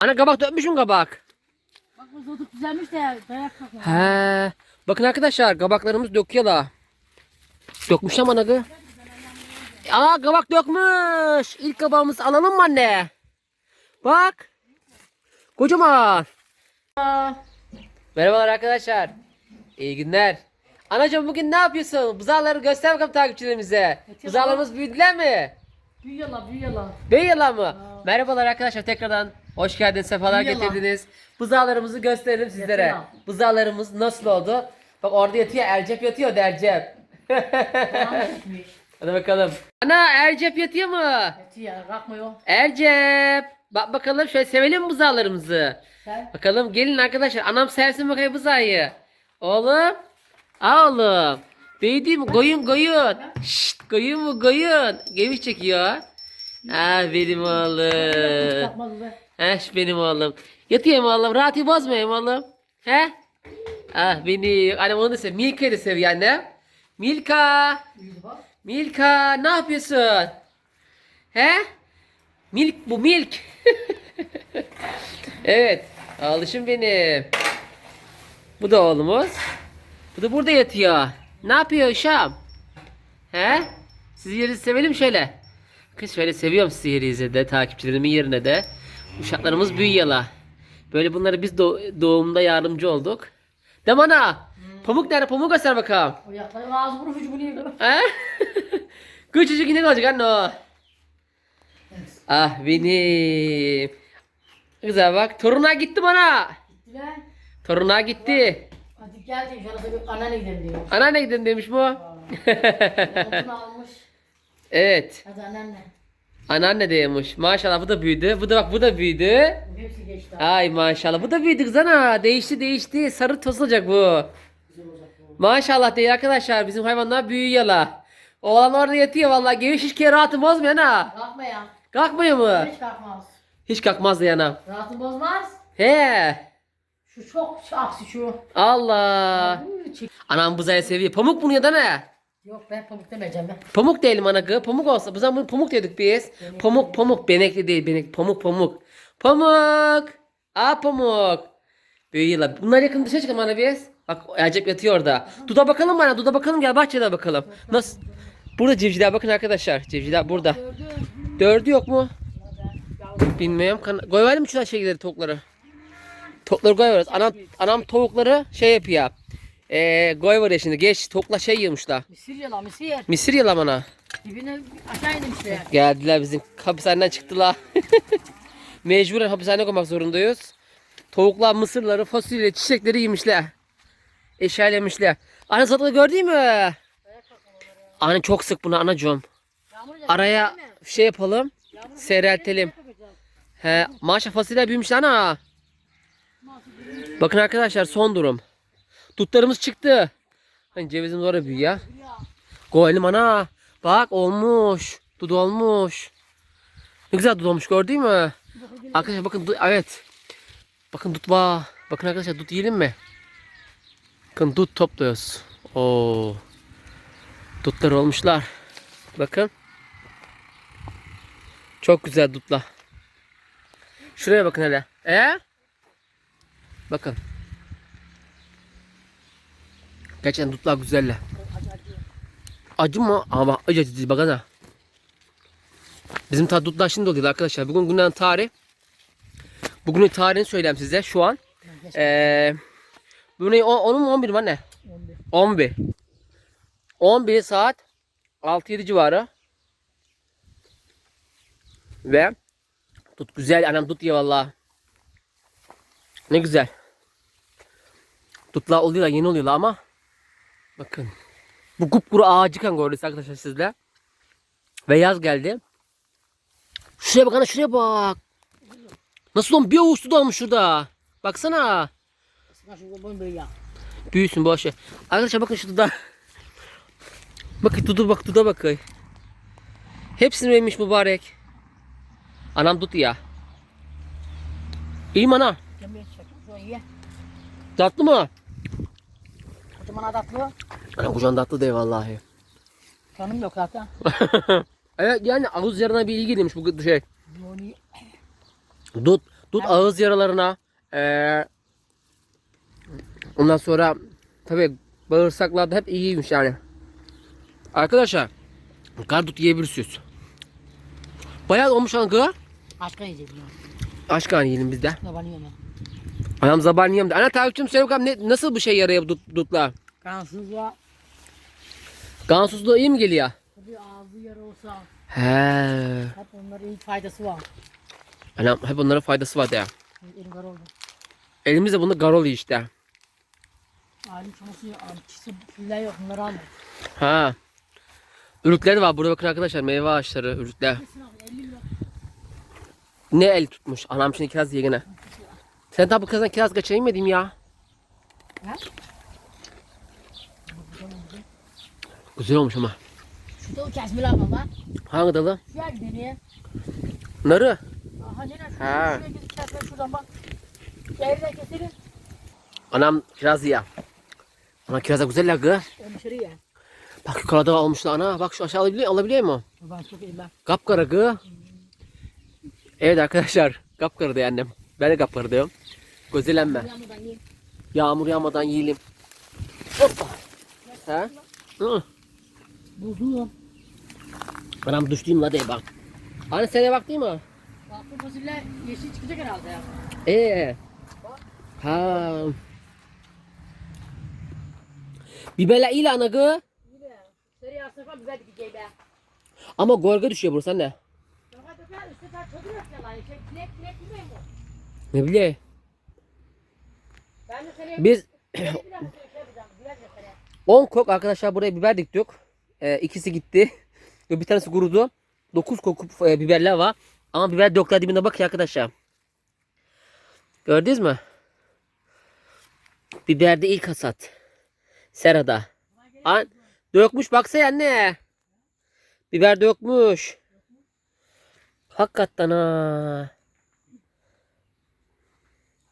Ana kabak dökmüş mü kabak? Bak bu zotuk düzelmiş de ya. Dayak kalkma. He. Bakın arkadaşlar kabaklarımız döküyorlar. Dökmüş ama anagı. Aa kabak dökmüş. İlk kabağımızı alalım mı anne? Bak. Kocaman. Merhabalar arkadaşlar. İyi günler. Anacığım bugün ne yapıyorsun? Buzağları göster bakalım takipçilerimize. Buzağlarımız büyüdüler mi? Büyüyorlar büyüyorlar. Büyüyorlar mı? Merhabalar arkadaşlar tekrardan hoş geldiniz, sefalar Büyüyorlar. getirdiniz. Buzağlarımızı gösterelim sizlere. Yatıyorlar. Buzağlarımız nasıl oldu? Bak orada yatıyor, Ercep yatıyor da Ercep. Tamam etmiş. Hadi bakalım. Ana Ercep yatıyor mu? Eti ya kalkmıyor. Ercep. Bak bakalım şöyle sevelim buzağlarımızı? Sen. Bakalım gelin arkadaşlar. Anam sevsin bakayım buzağı. Oğlum. Aa oğlum. Büyüdü mü? Koyun koyun. Şşt koyun mu koyun. Geviş çekiyor. Ah benim oğlum. Kalkmaz be. He benim oğlum. Yatayım oğlum. Rahatı bozmayayım oğlum. He? Ah beni. Annem onu da sev. Milka'yı da seviyor anne. Milka. Milka ne yapıyorsun? He? Milk bu milk. evet. Alışım benim. Bu da oğlumuz. Bu da burada yatıyor. Ne yapıyor Şam? He? Sizi yeri sevelim şöyle. Kız şöyle seviyorum sizi yeri de takipçilerimin yerine de. Uşaklarımız büyüyorlar. Böyle bunları biz doğ- doğumda yardımcı olduk. Değil mi ana? Pamuk nerede? Pamuk göster bakalım. O ağzı bunu yiyor. Ha? Küçücük inek olacak anne o. Ah benim. Güzel bak. Toruna gitti bana. Gitti be. Toruna gitti. Hadi gel diyor. Şurada bir anneanne gidelim diyor. Anneanne gidin demiş bu. Montunu almış. evet. Hadi anneanne. Anneanne demiş. Maşallah bu da büyüdü. Bu da bak bu da büyüdü. Bu hepsi geçti. Ay maşallah. Bu da büyüdü kız ana. Değişti değişti. Sarı toz olacak bu. Bu. Maşallah değil arkadaşlar. Bizim hayvanlar büyüyorlar. Oğlan orada yatıyor vallahi. Geviş hiç kere rahatı bozmuyor ha. Kalkma ya. Kalkmıyor mu? Hiç kalkmaz. Hiç kalkmaz da yanam. Rahatını bozmaz. He. Şu çok aksi şu. Allah. Anam buzaya seviyor. Pamuk bunu ya da ne? Yok ben pamuk demeyeceğim ben. Pamuk diyelim ana kız. Pamuk olsa. Bu zaman pamuk dedik biz. Pamuk pamuk. Benekli değil. Benek. Pamuk pamuk. Pamuk. Aa pamuk. Büyüyorlar. Bunlar yakın dışarı çıkalım ana biz. Bak Ercep yatıyor orada. Duda bakalım bana. Duda bakalım gel bahçede bakalım. Nasıl? Burada civcivler bakın arkadaşlar. Civcivler burada. Dördü yok mu? Bilmiyorum. Kan koyalım mı şu şeyleri tavukları? Tavukları koyuyoruz. Anam, anam tavukları şey yapıyor. Eee koy var ya şimdi geç tavukla şey yiyormuşlar. Misir yalan misir. Misir yalam ana. Dibine aşağı inmişler. Geldiler bizim hapishaneden çıktılar. Mecburen hapishaneye koymak zorundayız. Tavuklar mısırları, fasulye, çiçekleri yemişler. Eşyalemişler. Ana zaten gördün mü? Anne çok sık bunu anacığım. Araya şey yapalım. Seyreltelim. He, maşa fasulye büyümüş ana. Bakın arkadaşlar son durum. Dutlarımız çıktı. Hani cevizimiz orada büyüyor ya. Koyalım ana. Bak olmuş. Dut olmuş. Ne güzel dut olmuş gördün mü? Arkadaşlar bakın evet. Bakın dut var. Bakın arkadaşlar dut yiyelim mi? Bakın dut topluyoruz. Oo. Dutlar olmuşlar. Bakın. Çok güzel dutlar. Şuraya bakın hele. E? Bakın. Gerçekten dutlar güzeller. Acı mı? Ama bak acı acı bakana. Bizim dutlar şimdi oluyor arkadaşlar. Bugün günden tarih. Bugünün tarihini söyleyeyim size şu an. Ee, bugün o- onun mu 11 mi anne? 11. 11 saat 6-7 civarı. Ve Tut güzel anam tut ya valla. Ne güzel. Tutlar oluyorlar yeni oluyorlar ama. Bakın. Bu kupkuru ağacı kan gördünüz arkadaşlar sizle. Ve yaz geldi. Şuraya bak ana şuraya bak. Nasıl olmuş bir avuç su dolmuş şurada. Baksana. Büyüsün boş ver. Arkadaşlar bakın şu duda. bakın dudu bak duda bakın. Hepsini vermiş mübarek. Anam tut ya. İyi mi ana? Tatlı mı? Kocaman adatlı. Ana kucağın tatlı değil vallahi. Kanım yok zaten. evet yani ağız yarına bir ilgi demiş bu şey. Ye. Dut. Dut ağız yaralarına. Ee, ondan sonra tabii bağırsaklarda hep iyiymiş yani. Arkadaşlar gardut yiyebilirsiniz. Bayağı olmuş angı. Başka yiyecek bunu. Aşk ani yiyelim biz de. Yabanıyor mu? Anam zaban yiyeyim de. Ana takipçim söyle bakalım ne, nasıl bu şey bu dut, dutla? Kansızlığa Gansuzluğu iyi mi geliyor? tabii ağzı yara olsa He. hep onların iyi faydası var. Anam hep onlara faydası var ya. Elim kar oldu. Elimizde bunu garol işte. Alim çoması amçısı filler yok bunları alma. Ha. Ürükleri var burada bakın arkadaşlar meyve ağaçları, ürükler. Kesin abi 50 lira. Ne el tutmuş? Anam şimdi kiraz diye gene. Sen bu kızdan kiraz kaçayım mı ya? Ha? Güzel olmuş ama. O kesmeler var lan. Hangi dalı? Şu yer nereye? Narı. Aha nereye? Ha. Şuraya, gidip kesme şuradan bak. Yerden keselim. Anam kiraz ya. Ana kiraz da güzel la kız. Hemşire ya. Bak yukarıda almışlar ana. Bak şu aşağı alabiliyor, alabiliyor mu? Ben çok iyiyim ben. Kapkara kız. Evet arkadaşlar. Kapkara diyor annem. Ben de kapkara diyorum. Gözelenme. Yağmur yağmadan yiyelim. Hoppa. He? Hı. Buldum. Anam düştüğüm la bak. Anne seneye bak değil mi? Baktım fasulye yeşil çıkacak herhalde ya. Ee. Ha. Biberler iyi lan agı. Seri asırfa biber dikeceğim be. Ama gorga düşüyor burası anne. Ne bileyim. Biz bir dakika şey. 10 kok arkadaşlar buraya biber diktik. Ee, ikisi gitti. Bir tanesi kurudu. 9 kok e, biberler var. Ama biber dökler dibine bak ya arkadaşlar. Gördünüz mü? Biberde ilk hasat. Serada. An dökmüş baksana anne. Biber dökmüş. Hakikaten ha.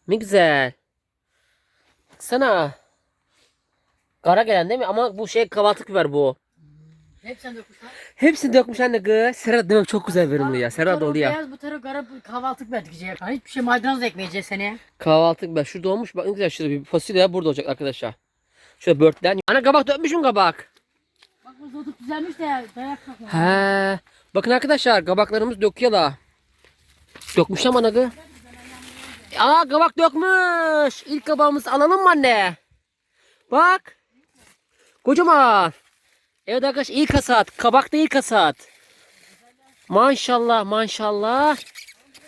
Ne güzel. Sana. Kara gelen değil mi? Ama bu şey kahvaltı biber bu. Hepsini dökmüşler. Hepsini dökmüş anne kız. Serhat demek çok güzel verimli ya. Serhat oldu ya. Beyaz bu tarafı kara kahvaltılık biber dikecek. Ha, Hiçbir şey maydanoz da ekmeyeceğiz seneye. Kahvaltı biber. Şurada olmuş. Bak ne güzel şurada bir fasulye burada olacak arkadaşlar. Şöyle börtlen. Ana kabak dökmüş mü kabak? Bak bu zotuk düzelmiş de ya. Dayak kalkma. He. Bakın arkadaşlar kabaklarımız döküyorlar. Dökmüş ama anagı. Aa kabak dökmüş. İlk kabağımızı alalım mı anne? Bak. Kocaman. Evet arkadaşlar ilk hasat. Kabak da ilk hasat. Maşallah maşallah.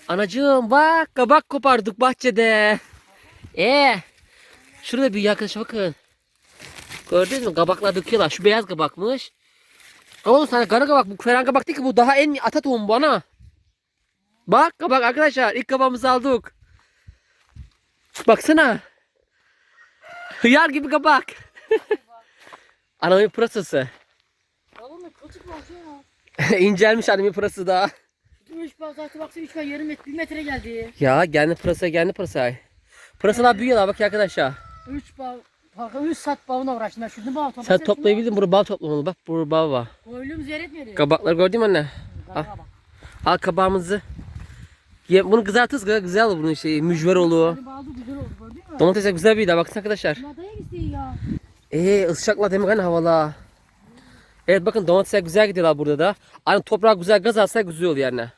Anacığım bak kabak kopardık bahçede. Ee, şurada bir arkadaşlar bakın. Gördünüz mü? Kabaklar döküyorlar. Şu beyaz kabakmış. Oğlum sana kara kabak bu feren kabak değil ki bu daha en ata tohum bana. Bak kabak arkadaşlar ilk kabağımızı aldık. Baksana. Hıyar gibi kabak. Anamın pırasası. Oğlum ne kılçık var şu ya. İncelmiş annemin pırası da. Bak zaten baksana üç bak yarım metre, bir metre geldi. Ya kendi pırasa kendi pırasa. Pırasalar büyüyorlar bak arkadaşlar. Üç bağ, bak üç saat bağına uğraştım ben. Şurada bağ Sen toplayabildin burada bal toplamalı bak burada bal var. Koyluğumuz yer etmedi. Kabakları gördün mü anne? Kabak. Al kabağımızı. Ye, bunu kızartırız güzel, güzel olur bunun şeyi mücver mü? Domatesler güzel bir daha bakın arkadaşlar. Bunlar dayak isteyin ya. Ee ısıcaklar demek hani havalı. Evet bakın domatesler güzel gidiyorlar burada da. Hani toprak güzel gaz alsa güzel oluyor yani.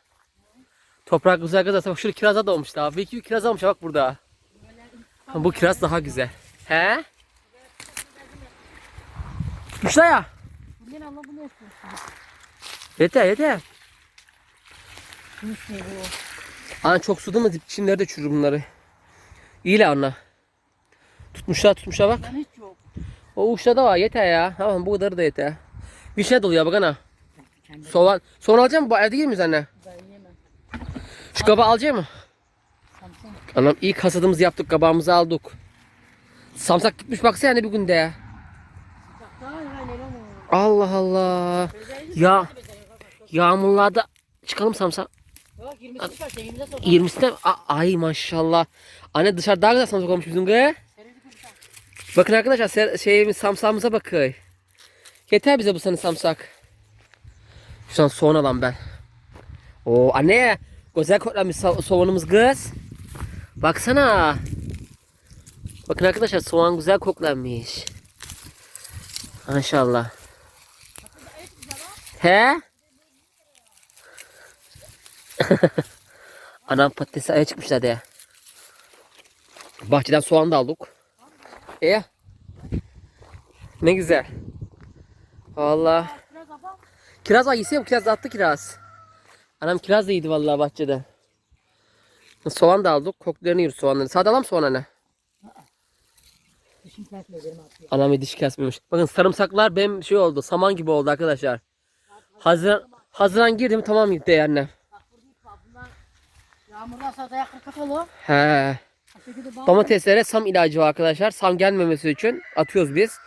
Toprak güzel gaz alsa bak şurada kirazlar da olmuş daha. Bir iki kiraz almış bak burada. Ha, bu kiraz daha güzel. He? Tutmuşlar ya. Yeter yeter. Ana çok suda mı çimlerde çürür bunları. İyi la anla. Tutmuşlar tutmuşlar bak. O uçta da var yeter ya. Tamam bu kadar da yeter. Bir şey doluyor bak ana. Kendi Soğan. Soğan alacak mı? Bu evde değil miyiz anne? Şu kabağı alacak mı? Anam ilk hasadımızı yaptık kabağımızı aldık. Samsak gitmiş baksana bir günde ya. Allah Allah. Ya yağmurlarda çıkalım samsak. Bak 20 kuruş var. 20'de sokak. 20'sinde A- ay maşallah. Anne dışarı daha güzel samsak olmuş bizim kız. Bakın arkadaşlar ser- şeyimiz samsağımıza bakın. Yeter bize bu sene samsak. Şu an soğan alan ben. Oo anne güzel kotlamış so- soğanımız kız. Baksana. Bakın arkadaşlar soğan güzel koklanmış. Maşallah. He? Anam patatesi aya çıkmışlar de. Bahçeden soğan da aldık. E? Ne güzel. Abam. Kiraz var yese kiraz attı kiraz. Anam kiraz da yedi vallahi bahçede. Soğan da aldık. Koklarını yiyoruz soğanları. Sade alalım benim atıyor. Anam diş kesmemiş. Bakın sarımsaklar benim şey oldu. Saman gibi oldu arkadaşlar. Haziran, Haziran girdim tamam gitti. Bunlar yağmurdan sonra ayakları kapalı. He. Domateslere sam ilacı var arkadaşlar. Sam gelmemesi için atıyoruz biz.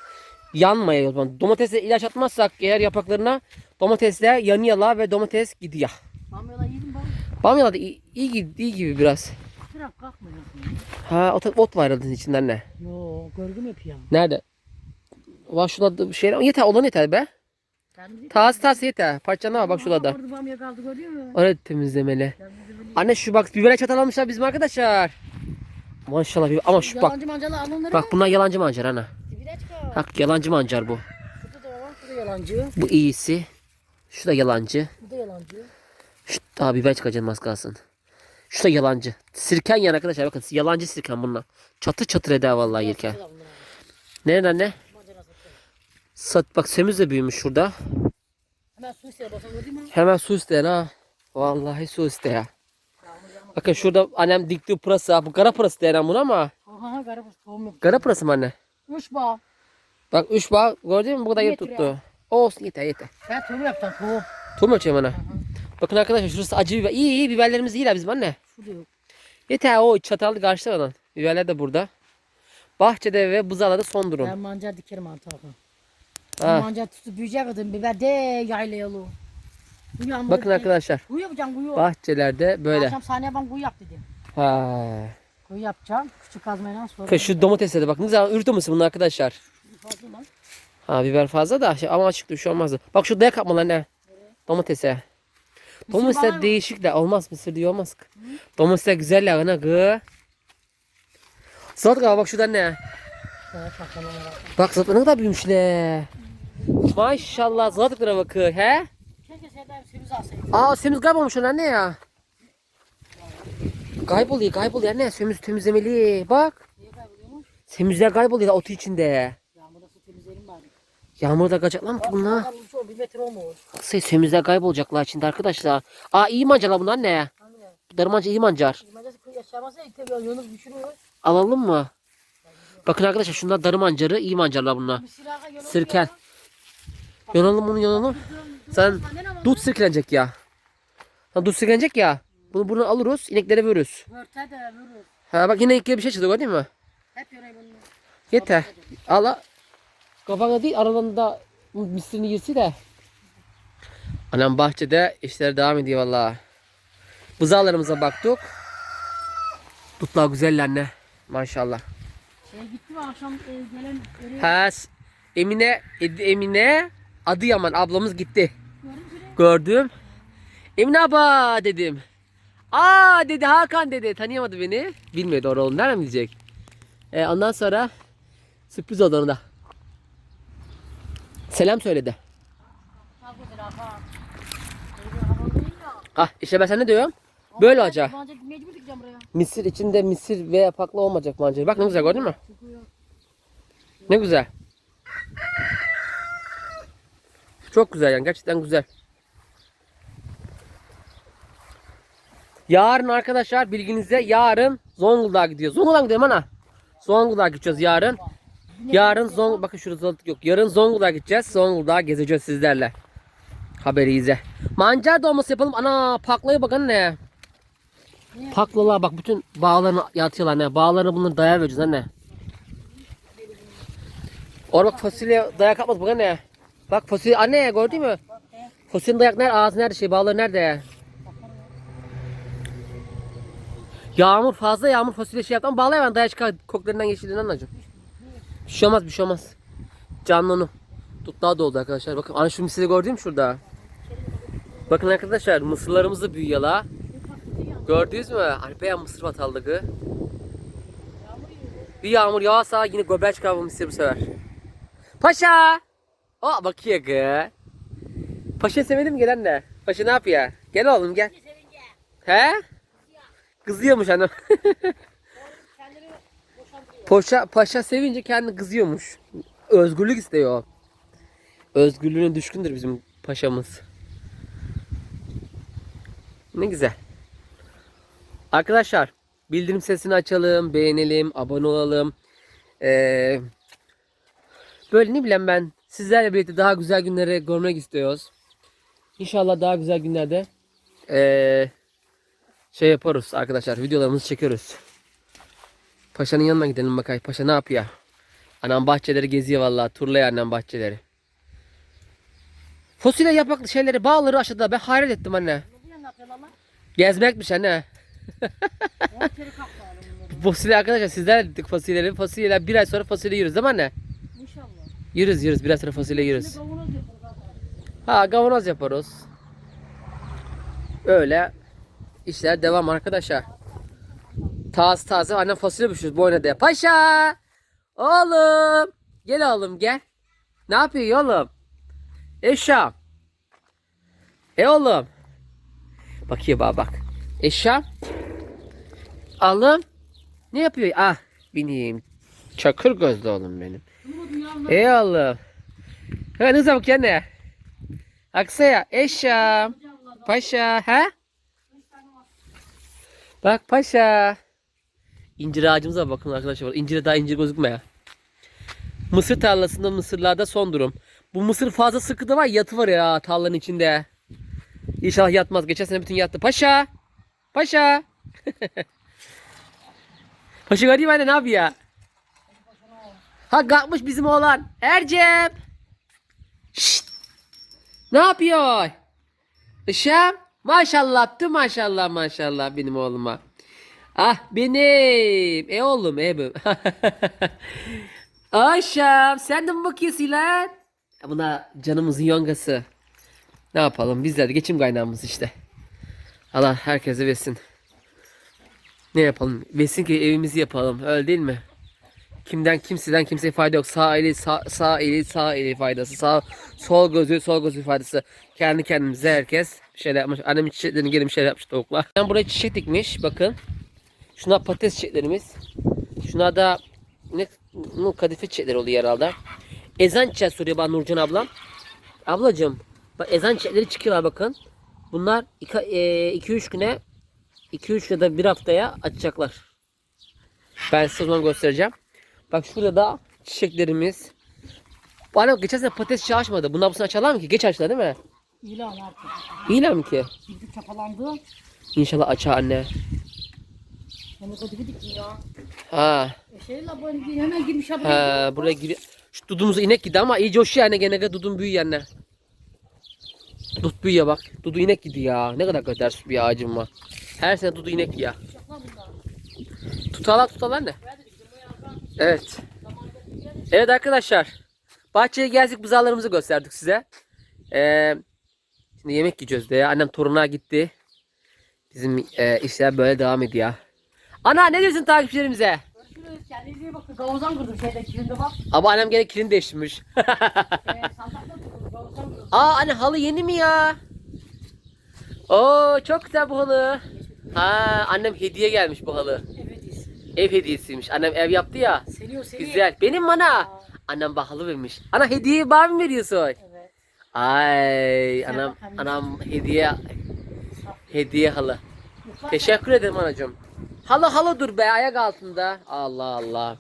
Yanmaya o zaman. Domatese ilaç atmazsak eğer yapraklarına domatesler yanıyorlar ve domates gidiyor. Bamyalar yedim ben. Bamyalar da iyi, iyi, gibi- iyi gibi biraz. Taraf kalkmıyor. Ha ot, ot var herhalde içinden ne? Yo görgüm yapıyor. Nerede? Var şurada bir şey. Yeter olan yeter be. Taze taze yeter. Parçana var bak şurada. Orada bamya kaldı görüyor musun? Orada temizlemeli. Anne şu bak biber çatal almışlar bizim arkadaşlar. Maşallah bir ama şu bak. Yalancı mancalı al onları. Bak bunlar yalancı mancar ana. Bak yalancı mancar bu. Şurada da. Şurada yalancı. Bu iyisi. Şu da yalancı. Bu da yalancı. Şu daha biber çıkacağım az kalsın. Şu da yalancı. Sirken yan arkadaşlar bakın yalancı sirken bunlar. Çatır çatır eder vallahi yerken. Şurada bunlar. Nerede anne? Mancala satıyor. Sat bak semiz de büyümüş şurada. Hemen su mi? Hemen su isteyen ha. Vallahi su iste ya. Bakın şurada annem dikti pırasa. Bu kara pırası denen bunu ama. Aha tohum yok. Kara pırası mı anne? Üç bağ. Bak üç bağ gördün mü? Bu kadar Yeter tuttu. Olsun yeter yeter. Ben tohum yapacağım tohum. Tohum ölçeyim ana. Bakın arkadaşlar şurası acı biber. İyi iyi biberlerimiz iyiler bizim anne. Şurada yok. Yeter o çatallı karşılamadan. Biberler de burada. Bahçede ve buzağlarda son durum. Ben mancar dikerim antaka. Ha. Mancar tutup büyüyecek adam biber de yaylayalı. Bakın arkadaşlar. Kuyu yapacağım kuyu. Bahçelerde böyle. Akşam sahneye ben kuyu yap dedim. Ha. Kuyu yapacağım. Küçük kazmayla sonra. Şu domatesleri bak ne zaman ürütü müsün bunlar arkadaşlar. Fazla lan. Ha biber fazla da şey, ama açık şey olmazdı. Bak şu dayak yapmalar ne? Domatese. Domatesler değişik de olmaz mısır diye olmaz. ki. Domatesler güzel ya ana gı. Zaten bak şurada ne? Bak zaten ne kadar büyümüş le. Maşallah zatıklara bakın he. Keşke şeyden semiz alsaydım. Aa semiz kaybolmuş lan ne ya? Kayboluyor kayboluyor ne? Semiz temizlemeli. Bak. Niye kayboluyormuş? Semizler kayboluyor otu içinde. Yağmurda su temizleyelim bari. Yağmurda kaçacak lan bunlar. Adam şu bir metre olmuş. Şey, semizler kaybolacaklar şimdi arkadaşlar. Aa iyi mancarlar bunlar ne? Darı mancar iyi mancar. Mancar yaşamasa ilk de yunus düşürüyoruz. Alalım mı? Bakın arkadaşlar şunlar darı mancarı iyi mancarlar bunlar. Bir. Sirken. Yanalım bunu yanalım. Sen dut sirkelenecek ya. Sen dut sirkelenecek ya. Bunu buradan alırız ineklere veririz. Örte de vurur. Ha bak yine ineklere bir şey çıktı gördün mü? Hep yöre bunu. Yeter. Ala. Kafana değil aralarında misirini yirsi de. Anam bahçede işler devam ediyor valla. Buzağlarımıza baktık. Dutlar güzeller anne. Maşallah. Şey gitti mi akşam e, gelen öyle Ha, Emine, Emine Adıyaman ablamız gitti. Gördüm. Emine abla dedim. Aa dedi Hakan dedi. Tanıyamadı beni. Bilmiyor doğru oğlum. Nereden bilecek? E, ondan sonra sürpriz oldu ona da. Selam söyledi. Ah işte ben sana ne diyorum? Böyle olacak. Misir içinde misir ve yapraklı olmayacak mancayı. Bak ne güzel gördün mü? Ne güzel. Çok güzel yani gerçekten güzel. Yarın arkadaşlar bilginize yarın Zonguldak'a gidiyoruz. Zonguldak'a gidiyorum ana. Zonguldak'a gideceğiz yarın. Yarın Zong bakın şurada zoltuk yok. Yarın Zonguldak'a gideceğiz. Zonguldak'a gezeceğiz sizlerle. Haberiyize. Mancar dolması yapalım. Ana paklaya bakın ne. Paklalar bak bütün bağlarını yatıyorlar ne. Bağlarını bunları daya vereceğiz anne. Orada bak fasulye dayak atmaz bak anne. Bak fasulye anne gördün mü? Fasulyenin dayak nerede? Ağzı nerede? Şey bağları nerede? Yağmur fazla yağmur fasulye şey yaptı ama bağla hemen dayak çıkar koklerinden yeşilinden anacığım. Bir şey olmaz bir şey olmaz. Canlı onu. Tutlağı da oldu arkadaşlar. Bakın ana şu misiri gördün mü şurada? Bakın arkadaşlar mısırlarımız da büyüyor la. Gördünüz mü? Alpeyan mısır batallığı. Bir yağmur yağsa yine göbeğe çıkar bu mısır bu sefer. Paşa! O bakıyor gı. Paşa sevmedin mi gelen de? Paşa ne yapıyor? Gel oğlum gel. He? Kızıyormuş annem. Boşandırıyor. Paşa, sevince kendi kızıyormuş. Özgürlük istiyor. Özgürlüğüne düşkündür bizim paşamız. Ne güzel. Arkadaşlar bildirim sesini açalım, beğenelim, abone olalım. Ee, böyle ne bileyim ben sizlerle birlikte daha güzel günleri görmek istiyoruz. İnşallah daha güzel günlerde ee, şey yaparız arkadaşlar videolarımızı çekiyoruz. Paşa'nın yanına gidelim bakay. Paşa ne yapıyor? Anam bahçeleri geziyor vallahi. Turlaya annem bahçeleri. Fasulye yapraklı şeyleri bağları aşağıda. Ben hayret ettim anne. Gezmekmiş anne. Kalktı bunları. Fasulye arkadaşlar sizler dedik fasulyeleri. Fasulyeler bir ay sonra fasulye yiyoruz değil mi anne? İnşallah. Yürüz yürüz bir ay sonra fasulye zaten. Ha kavanoz yaparız. Öyle işler devam arkadaşlar. Taze taze annem fasulye pişiriyoruz bu oynadı. Paşa! Oğlum! Gel oğlum gel. Ne yapıyor oğlum? Eşam. E oğlum. Bakıyor bana bak. Eşam. Oğlum. Ne yapıyor? Ah benim. Çakır gözlü oğlum benim. E oğlum. Ha ne zaman ne? Aksaya eşam. Paşa ha? Bak paşa. İncir ağacımıza bakın arkadaşlar. İncire daha incir gözükmüyor. Mısır tarlasında mısırlarda son durum. Bu mısır fazla sıkıntı var yatı var ya tarlanın içinde. İnşallah yatmaz. Geçen sene bütün yattı. Paşa. Paşa. Paşa garip anne ne yapıyor? Ha kalkmış bizim oğlan. Ercep. Şşt. Ne yapıyor? Işam. Maşallah tüm maşallah maşallah benim oğluma. Ah benim. E oğlum e bu. Aşam sen de mi bakıyorsun lan? Buna canımızın yongası. Ne yapalım bizler de geçim kaynağımız işte. Allah herkese versin. Ne yapalım? Versin ki evimizi yapalım. Öyle değil mi? Kimden kimseden kimseye fayda yok. Sağ eli sağ, sağ eli sağ eli faydası. Sağ sol gözü sol gözü faydası. Kendi kendimize herkes bir şeyler yapmış. Annemin çiçeklerini gelin bir şeyler yapmış tavuklar. Ben buraya çiçek dikmiş bakın. Şunlar patates çiçeklerimiz. Şunlar da ne, ne kadife çiçekleri oluyor herhalde. Ezan çiçeği soruyor bana Nurcan ablam. Ablacığım bak ezan çiçekleri çıkıyorlar bakın. Bunlar 2-3 güne 2-3 ya da bir haftaya açacaklar. Ben size o zaman göstereceğim. Bak şurada da çiçeklerimiz. Bana geçen sene patates çiçeği açmadı. Bunlar bu sene açarlar mı ki? Geç açtılar değil mi? İlan artık. Mi ki? Gidip çapalandı. İnşallah açar anne. Ya. Ha, E şey la bu hani hemen girmiş ha. ha buraya giriyor. Şu dudumuz inek gidi ama iyi coşuyor anne gene de dudum büyüyor anne. Dut büyüyor bak. Dudu inek gidi ya. Ne kadar kadar bir ağacım var. Her sene dudu inek ya. Tutalak tutalak ne? Evet. Evet arkadaşlar. Bahçeye geldik buzağlarımızı gösterdik size. Ee, şimdi yemek yiyeceğiz de ya. Annem toruna gitti. Bizim e, işler böyle devam ediyor. Ana ne diyorsun takipçilerimize? Görüşürüz. Kendinize iyi bakın. Gavuzdan kırdım şeyde kilinde bak. Ama annem gene kilini değiştirmiş. Ee. Aa anne halı yeni mi ya? Oo çok güzel bu halı. Ha annem hediye gelmiş bu halı. Evet iyisin. Ev hediyesiymiş. Annem ev yaptı ya. Seniyor seni. Güzel. Benim bana. Annem bana halı vermiş. Ana hediye bana mı veriyorsun? Evet. Ay anam anam hediye hediye halı. Mutfak- Teşekkür ederim anacığım. Halı halı dur be ayak altında. Allah Allah.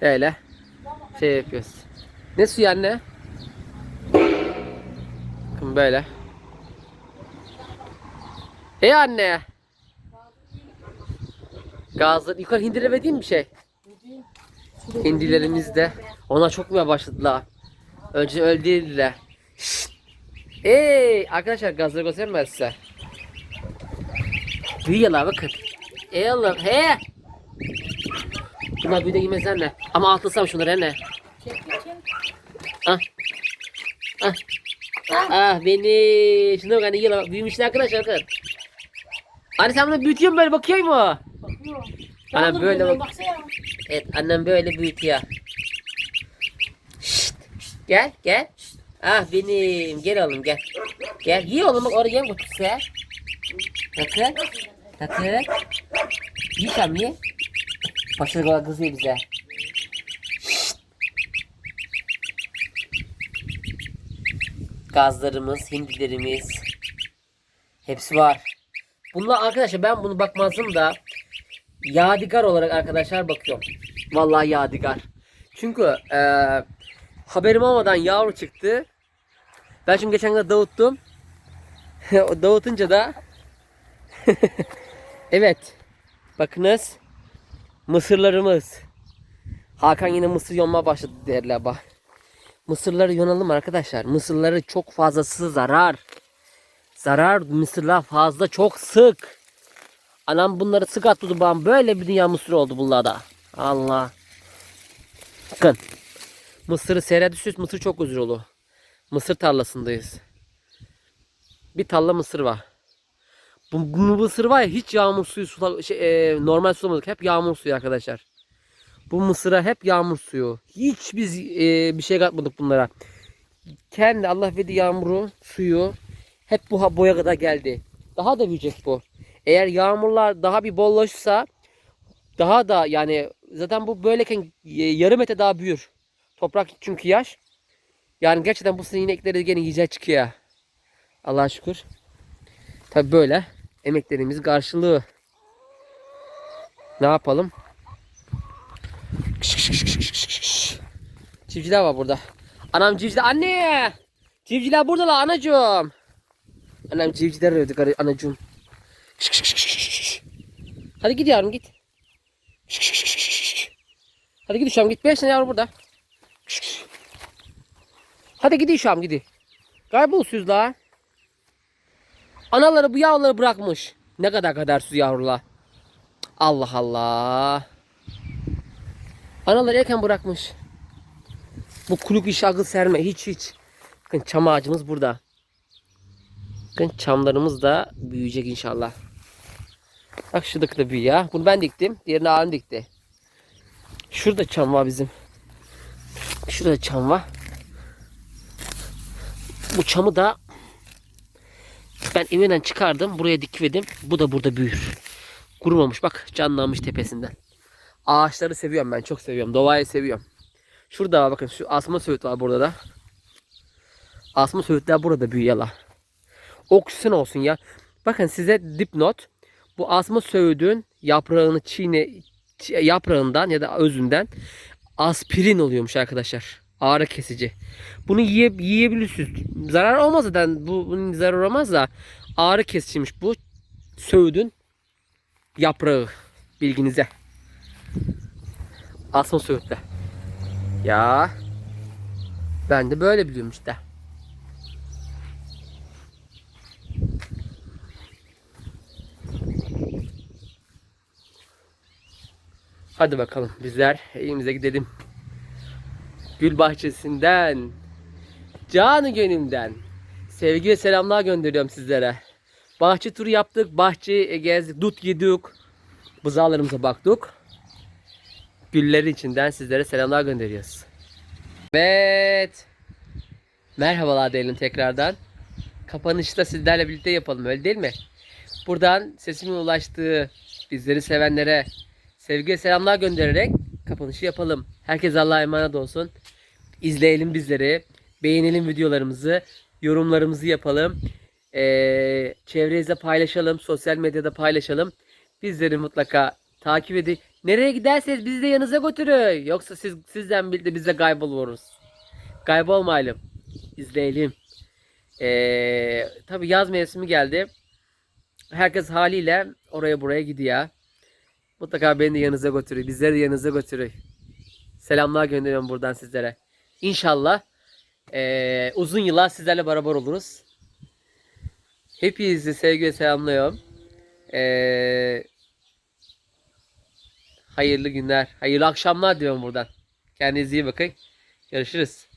Öyle şey yapıyoruz. Ne suyu anne? Bakın böyle. Ey anne. Gazlı yukarı hindire vereyim bir şey. Hindilerimiz de. Onlar çok mu başladılar? Önce öyle. Şşt. Ey arkadaşlar gazları göstereyim size. Büyüyorlar bakın. Ey Allah'ım he. Bunlar büyüde giymezler ne? Ama atlasam şunları ne? Çek çek. Ah. Ah. Ah beni. Şuna bak anne yiyorlar. Büyümüşler arkadaşlar bakın. Anne sen bunu büyütüyor musun böyle bakıyor mu? Bakıyorum. Canlı böyle bak. baksana. Evet annem böyle büyütüyor. Şşt, gel gel. Ah benim gel oğlum gel. Gel ye oğlum bak oraya yem kutusu ya. Takı. Takı. Yiyeceğim ye. Başına kadar kızıyor bize. Gazlarımız, hindilerimiz. Hepsi var. Bunlar arkadaşlar ben bunu bakmazdım da Yadigar olarak arkadaşlar bakıyorum. Vallahi yadigar. Çünkü eee, haberim olmadan yavru çıktı. Ben şimdi geçen gün dağıttım. O Dağıtınca da evet. Bakınız. Mısırlarımız. Hakan yine mısır yonma başladı derler bak. Mısırları yonalım arkadaşlar. Mısırları çok fazlası zarar. Zarar mısırlar fazla çok sık. Anam bunları sık attı bana. Böyle bir dünya mısır oldu bunlarda. Allah. Bakın. Mısırı seyredişiyoruz. Mısır çok olur. Mısır tarlasındayız. Bir tarla mısır var. Bu, bu mısır var ya hiç yağmur suyu sula, şey, e, normal sulamadık. Hep yağmur suyu arkadaşlar. Bu mısıra hep yağmur suyu. Hiç biz e, bir şey katmadık bunlara. Kendi Allah verdi yağmuru, suyu hep bu boya kadar geldi. Daha da büyüyecek bu. Eğer yağmurlar daha bir bollaşırsa daha da yani zaten bu böyleyken e, yarım metre daha büyür. Toprak çünkü yaş. Yani gerçekten bu sene inekleri gene yiyecek çıkıyor. Allah'a şükür. Tabi böyle emeklerimiz karşılığı. Ne yapalım? Civciler var burada. Anam civciler. Anne! Civciler burada la anacığım. Annem civciler övdük ar- anacığım. Hadi git yavrum git. Hadi git Şam git. Beş tane yavru burada. Hadi gidin Şam gidin. Kaybolsuz la. Anaları bu yavruları bırakmış. Ne kadar kadersіз yavrular. Allah Allah. Anaları erken bırakmış. Bu kulüp iş akıl serme hiç hiç. Bakın çam ağacımız burada. Bakın çamlarımız da büyüyecek inşallah. Bak şuradaki da büyüyor. Bunu ben diktim. Diğerini ağam dikti. Şurada çam var bizim. Şurada çam var. Bu çamı da ben evinden çıkardım. Buraya dikmedim. Bu da burada büyür. Kurumamış bak canlanmış tepesinden. Ağaçları seviyorum ben. Çok seviyorum. Doğayı seviyorum. Şurada bakın şu asma söğüt var burada da. Asma söğütler burada büyüyorlar. Oksijen olsun ya. Bakın size dipnot. Bu asma söğüdün yaprağını çiğne çi- yaprağından ya da özünden aspirin oluyormuş arkadaşlar. Ağrı kesici. Bunu yiye, yiyebilirsiniz. Zarar olmaz zaten. Bu, bunun zarar olmaz da ağrı kesiciymiş bu. Söğüdün yaprağı. Bilginize. Asma söğütle. Ya. Ben de böyle biliyorum işte. Hadi bakalım bizler evimize gidelim. Gül bahçesinden, canı gönlümden sevgi ve selamlar gönderiyorum sizlere. Bahçe turu yaptık, bahçe gezdik, dut yedik, buzağlarımıza baktık. Gülleri içinden sizlere selamlar gönderiyoruz. Evet. Merhabalar diyelim tekrardan. Kapanışta sizlerle birlikte yapalım öyle değil mi? Buradan sesimin ulaştığı bizleri sevenlere sevgi ve selamlar göndererek kapanışı yapalım. Herkes Allah'a emanet olsun. İzleyelim bizleri. Beğenelim videolarımızı. Yorumlarımızı yapalım. Ee, çevrenizde paylaşalım. Sosyal medyada paylaşalım. Bizleri mutlaka takip edin. Nereye giderseniz bizi de yanınıza götürün. Yoksa siz sizden birlikte biz de kayboluruz. Kaybolmayalım. İzleyelim. Ee, tabii yaz mevsimi geldi. Herkes haliyle oraya buraya gidiyor. Mutlaka beni de yanınıza götürün. Bizleri de yanınıza götürün. Selamlar gönderiyorum buradan sizlere. İnşallah ee, uzun yıllar sizlerle beraber oluruz. Hepinizi sevgiyle selamlıyorum. Ee, hayırlı günler, hayırlı akşamlar diyorum buradan. Kendinize iyi bakın. Görüşürüz.